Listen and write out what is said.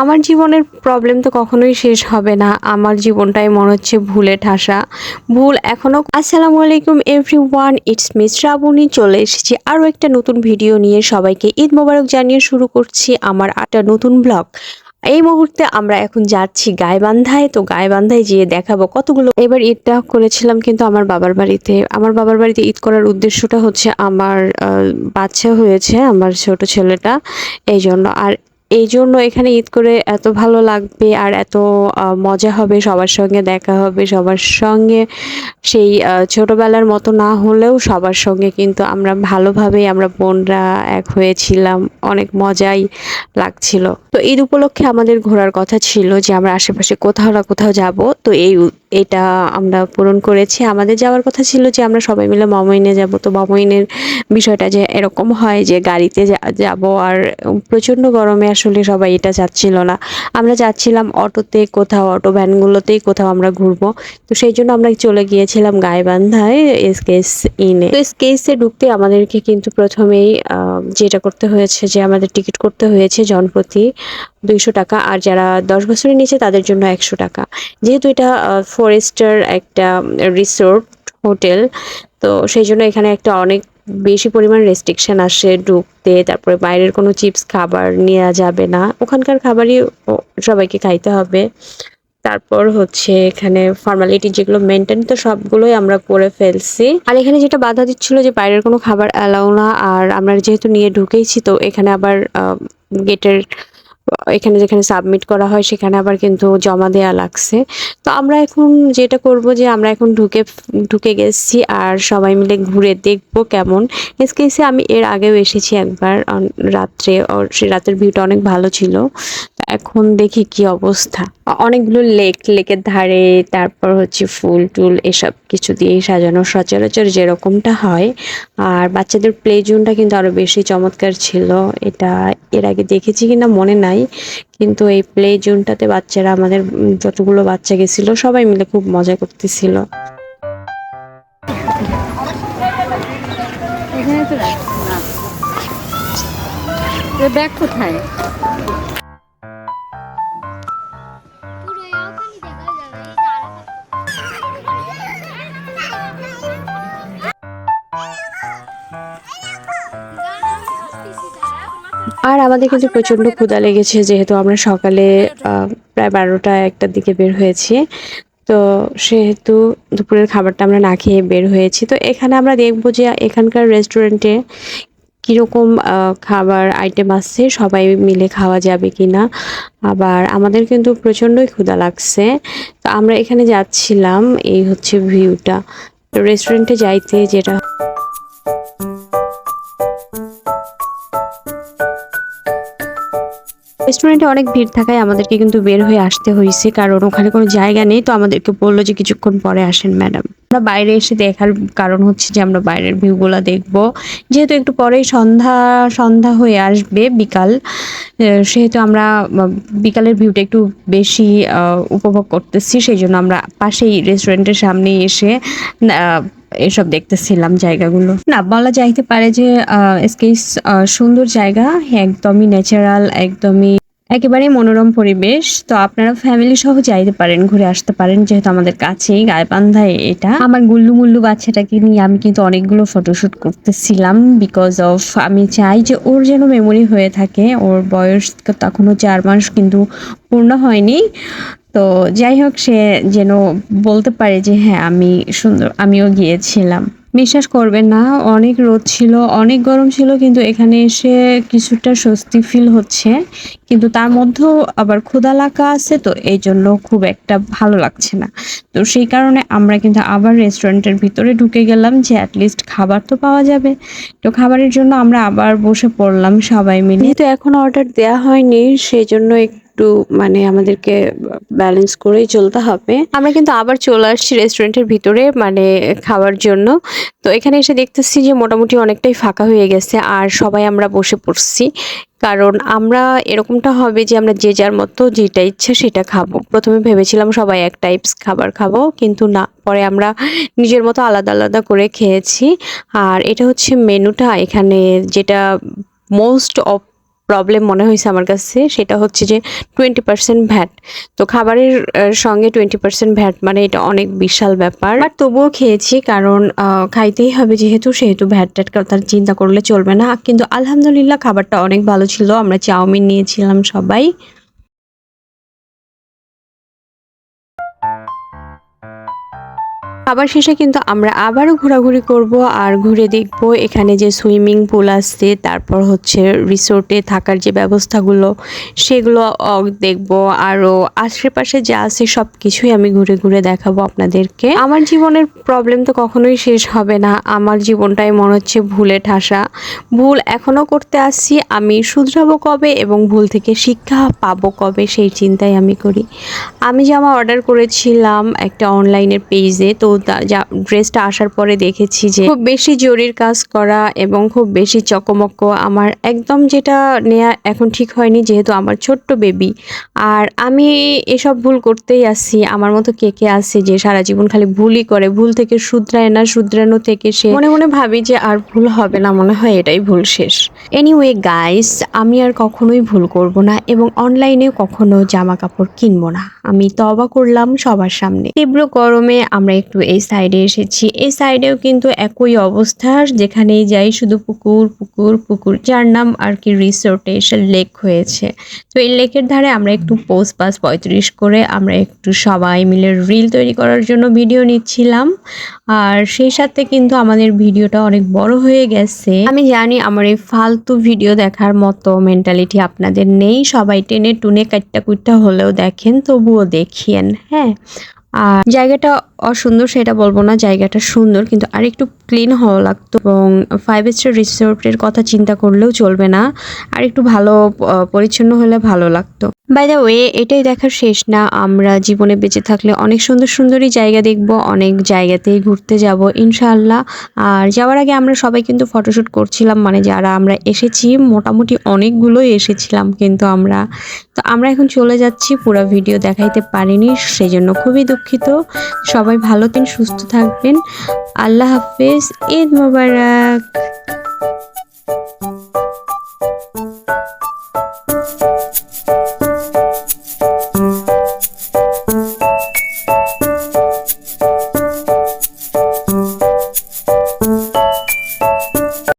আমার জীবনের প্রবলেম তো কখনোই শেষ হবে না। আমার জীবনটাই মনে হচ্ছে ভুলে ঠাসা। ভুল এখনও আসসালামু আলাইকুম everyone it's miss Shrabani. চলে এসেছি আরও একটা নতুন ভিডিও নিয়ে। সবাইকে ঈদ মোবারক জানিয়ে শুরু করছি আমার একটা নতুন ব্লগ এই মুহূর্তে আমরা এখন যাচ্ছি গাইবান্ধায়। তো গাইবান্ধায় যেয়ে দেখাবো কতগুলো এবার ঈদটা করেছিলাম কিন্তু আমার বাবার বাড়িতে। আমার বাবার বাড়িতে ঈদ করার উদ্দেশ্যটা হচ্ছে আমার বাচ্চা হয়েছে, আমার ছোট ছেলেটা। এই জন্য আর এই জন্য এখানে ঈদ করে এত ভালো লাগবে আর এত মজা হবে সবার সঙ্গে দেখা হবে, সবার সঙ্গে সেই ছোটবেলার মতো না হলেও সবার সঙ্গে কিন্তু আমরা ভালোভাবেই আমরা বোনরা এক হয়েছিলাম, অনেক মজাই লাগছিল। তো ঈদ উপলক্ষে আমাদের ঘোরার কথা ছিল যে আমরা আশেপাশে কোথাও না কোথাও যাব, তো এই এটা আমরা পূরণ করেছি। আমাদের যাওয়ার কথা ছিল যে আমরা সবাই মিলে মমইনে যাব। তো মমইনের বিষয়টা যে এরকম হয় যে গাড়িতে যাব আর প্রচণ্ড গরমে আসলে সবাই এটা চাচ্ছিল না। আমরা যাচ্ছিলাম অটোতে কোথাও, অটো ভ্যানগুলোতেই কোথাও আমরা ঘুরবো। তো সেই জন্য আমরা চলে গিয়েছিলাম গাইবান্ধায় এসকেএস ইনে। তো এসকেএসে ঢুকতে আমাদেরকে কিন্তু প্রথমেই যেটা করতে হয়েছে, যে আমাদের টিকিট করতে হয়েছে জনপ্রতি দুইশো টাকা আর যারা দশ বছরের নিচে তাদের জন্য একশো টাকা। যেহেতু এটা ফোর স্টার একটা রিসোর্ট হোটেল, তো সেই জন্য এখানে একটা অনেক বেশি পরিমাণ রেস্ট্রিকশন আসে ঢুকতে, তারপরে বাইরের কোনো চিপস খাবার নেওয়া যাবে না। ওখানকার খাবারই সবাইকে খাইতে হবে। তারপর হচ্ছে এখানে ফর্মালিটি যেগুলো মেনটেন তো সবগুলোই আমরা করে ফেলছি। আর এখানে যেটা বাধা দিচ্ছিল যে বাইরের কোনো খাবার অ্যালাউ না, আর আমরা যেহেতু নিয়ে ঢুকেইছি, তো এখানে আবার গেটের এখানে যেখানে সাবমিট করা হয়, সেখানে আবার কিন্তু জমা দেয়া লাগছে। তো আমরা এখন যেটা করব যে, আমরা এখন ঢুকে ঢুকে গেছি আর সবাই মিলে ঘুরে দেখব কেমন। এসকেসে আমি এর আগেও এসেছি একবার রাত্রে সে রাতের ভিউটা অনেক ভালো ছিল। এখন দেখি কি অবস্থা। অনেকগুলো লেক, লেকের ধারে, তারপর হচ্ছে ফুল টুল এসব কিছু দিয়েই সাজানো, সচরাচর যেরকমটা হয়। আর বাচ্চাদের প্লে জোনটা কিন্তু আরও বেশি চমৎকার ছিল। এটা এর আগে দেখেছি কিনা মনে নাই। কিন্তু এই প্লে জোনটাতে বাচ্চারা, আমাদের যতগুলো বাচ্চা গেছিল, সবাই মিলে খুব মজা করতেছিল। ব্যাগ কোথায়? আর আমাদের কিন্তু প্রচণ্ড ক্ষুধা লেগেছে যেহেতু আমরা সকালে প্রায় বারোটা একটার দিকে বের হয়েছি। তো সেহেতু দুপুরের খাবারটা আমরা না খেয়ে বের হয়েছি। তো এখানে আমরা দেখব যে এখানকার রেস্টুরেন্টে কীরকম খাবার আইটেম আছে সবাই মিলে খাওয়া যাবে কি না আবার আমাদের কিন্তু প্রচণ্ডই ক্ষুধা লাগছে। তো আমরা এখানে যাচ্ছিলাম, এই হচ্ছে ভিউটা। রেস্টুরেন্টে যাইতে যেটা রেস্টুরেন্টে অনেক ভিড় থাকায় আমাদেরকে কিন্তু বের হয়ে আসতে হয়েছে, কারণ ওখানে কোনো জায়গা নেই। তো আমাদেরকে বলল যে কিছুক্ষণ পরে আসেন ম্যাডাম। আমরা বাইরে এসে দেখার কারণ হচ্ছে যে আমরা বাইরের ভিউগুলো দেখব। যেহেতু একটু পরেই সন্ধ্যা সন্ধ্যা হয়ে আসবে বিকাল সেহেতু আমরা বিকালের ভিউটা একটু বেশি উপভোগ করতেছি। সেই জন্য আমরা পাশেই রেস্টুরেন্টের সামনে এসে এসব দেখতেছিলাম জায়গাগুলো। না বলা যাইতে পারে যে সুন্দর জায়গা একদমই ন্যাচারাল একদমই একেবারেই মনোরম পরিবেশ। তো আপনারা ফ্যামিলি সহ যাইতে পারেন, ঘুরে আসতে পারেন, যেহেতু আমাদের কাছেই গায়েবান্ধায় এটা। আমার গুল্লু মুল্লু বাচ্চাটাকে নিয়ে আমি কিন্তু অনেকগুলো ফটোশ্যুট করতেছিলাম বিকজ অফ আমি চাই যে ওর যেন মেমোরি হয়ে থাকে। ওর বয়স তখনও চার মাস কিন্তু পূর্ণ হয়নি। তো যাই হোক, সে যেন বলতে পারে যে হ্যাঁ আমি সুন্দর, আমিও গিয়েছিলাম। বিশ্বাস করবেন না, অনেক রোদ ছিল, অনেক গরম ছিল, কিন্তু এখানে এসে কিছুটা স্বস্তি ফিল হচ্ছে। কিন্তু তার মধ্যেও আবার ক্ষুধা লাগা আছে, তো এই জন্য খুব একটা ভালো লাগছে না। তো সেই কারণে আমরা কিন্তু আবার রেস্টুরেন্টের ভিতরে ঢুকে গেলাম যে অ্যাটলিস্ট খাবার তো পাওয়া যাবে। তো খাবারের জন্য আমরা আবার বসে পড়লাম সবাই মিলে। তো এখন অর্ডার দেওয়া হয়নি সেই জন্য একটু মানে আমাদেরকে ব্যালেন্স করেই চলতে হবে। আমরা কিন্তু আবার চলে আসছি রেস্টুরেন্টের ভিতরে মানে খাওয়ার জন্য। তো এখানে এসে দেখতেছি যে মোটামুটি অনেকটাই ফাঁকা হয়ে গেছে আর সবাই আমরা বসে পড়ছি। কারণ আমরা এরকমটা হবে যে আমরা যে যার মতো যেটা ইচ্ছা সেটা খাব। প্রথমে ভেবেছিলাম সবাই এক টাইপস খাবার খাব, কিন্তু না, পরে আমরা নিজের মতো আলাদা আলাদা করে খেয়েছি। আর এটা হচ্ছে মেনুটা, এখানে যেটা মোস্ট অফ প্রবলেম মনে হয়েছে আমার কাছে, সেটা হচ্ছে যে টোয়েন্টি পার্সেন্ট ভ্যাট। তো খাবারের সঙ্গে টোয়েন্টি পার্সেন্ট ভ্যাট মানে এটা অনেক বিশাল ব্যাপার। আর তবুও খেয়েছি কারণ খাইতেই হবে যেহেতু, সেহেতু ভ্যাট ট্যাট তার চিন্তা করলে চলবে না। কিন্তু আলহামদুলিল্লাহ খাবারটা অনেক ভালো ছিল। আমরা চাউমিন নিয়েছিলাম সবাই। খাবার শেষে কিন্তু আমরা আবারও ঘোরাঘুরি করব আর ঘুরে দেখব এখানে যে সুইমিং পুল আছে, তারপর হচ্ছে রিসোর্টে থাকার যে ব্যবস্থাগুলো, সেগুলো দেখব। আরও আশেপাশে যা আছে সব কিছুই আমি ঘুরে ঘুরে দেখাবো আপনাদেরকে। আমার জীবনের প্রবলেম তো কখনোই শেষ হবে না। আমার জীবনটাই মনে হচ্ছে ভুলে ঠাসা। ভুল এখনও করতে আসছি, আমি শুধরাবো কবে এবং ভুল থেকে শিক্ষা পাবো কবে সেই চিন্তাই আমি করি। আমি জামা অর্ডার করেছিলাম একটা অনলাইনের পেজে তো ড্রেসটা আসার পরে দেখেছি যে খুব বেশি জরির কাজ করা এবং খুব বেশি চকমক আমার একদম যেটা নেয়া এখন ঠিক হয়নি যেহেতু আমার ছোট্ট বেবি আর আমি এসব ভুল করতেই আসছি আমার মতো কে কে আছে যে সারা জীবন খালি ভুলই করে, ভুল থেকে শুধরায় না, শুধরানো থেকে সে মনে মনে ভাবি যে আর ভুল হবে না, মনে হয় এটাই ভুল শেষ। এনিওয়ে গাইস আমি আর কখনোই ভুল করব না এবং অনলাইনে কখনো জামা কাপড় কিনবো না। আমি তবা করলাম সবার সামনে। তীব্র গরমে আমরা একটু এই সাইডে এসেছি। এই সাইডেও কিন্তু একই অবস্থা, যেখানেই যাই শুধু পুকুর পুকুর পুকুর। যার নাম আর কি রিসোর্টে এসে লেক হয়েছে। তো এই লেকের ধারে আমরা একটু পোস্ট পাস পঁয়ত্রিশ করে আমরা একটু সবাই মিলে রিল তৈরি করার জন্য ভিডিও নিচ্ছিলাম। আর সেই সাথে কিন্তু আমাদের ভিডিওটা অনেক বড় হয়ে গেছে। আমি জানি আমার এই ফালতু ভিডিও দেখার মতো মেন্টালিটি আপনাদের নেই। সবাই টেনে টুনে কাটটা কুটটা হলেও দেখেন, তবুও দেখিয়েন হ্যাঁ? আর জায়গাটা অসুন্দর সেটা বলব না, জায়গাটা সুন্দর কিন্তু আর একটু ক্লিন হওয়া লাগতো এবং ফাইভ স্টার রিসোর্টের কথা চিন্তা করলেও চলবে না। আর একটু ভালো পরিচ্ছন্ন হলে ভালো লাগতো। বাই দ্য ওয়ে এটাই দেখার শেষ না। আমরা জীবনে বেঁচে থাকলে অনেক সুন্দর সুন্দরই জায়গা দেখব, অনেক জায়গাতেই ঘুরতে যাব, ইনশাআল্লাহ। আর যাওয়ার আগে আমরা সবাই কিন্তু ফটোশ্যুট করছিলাম মানে যারা আমরা এসেছি, মোটামুটি অনেকগুলোই এসেছিলাম কিন্তু আমরা। তো আমরা এখন চলে যাচ্ছি, পুরো ভিডিও দেখাইতে পারিনি সেই জন্য খুবই দুঃখিত। সবাই ভালো দিন, সুস্থ থাকবেন। আল্লাহ হাফেজ, ঈদ মোবারক।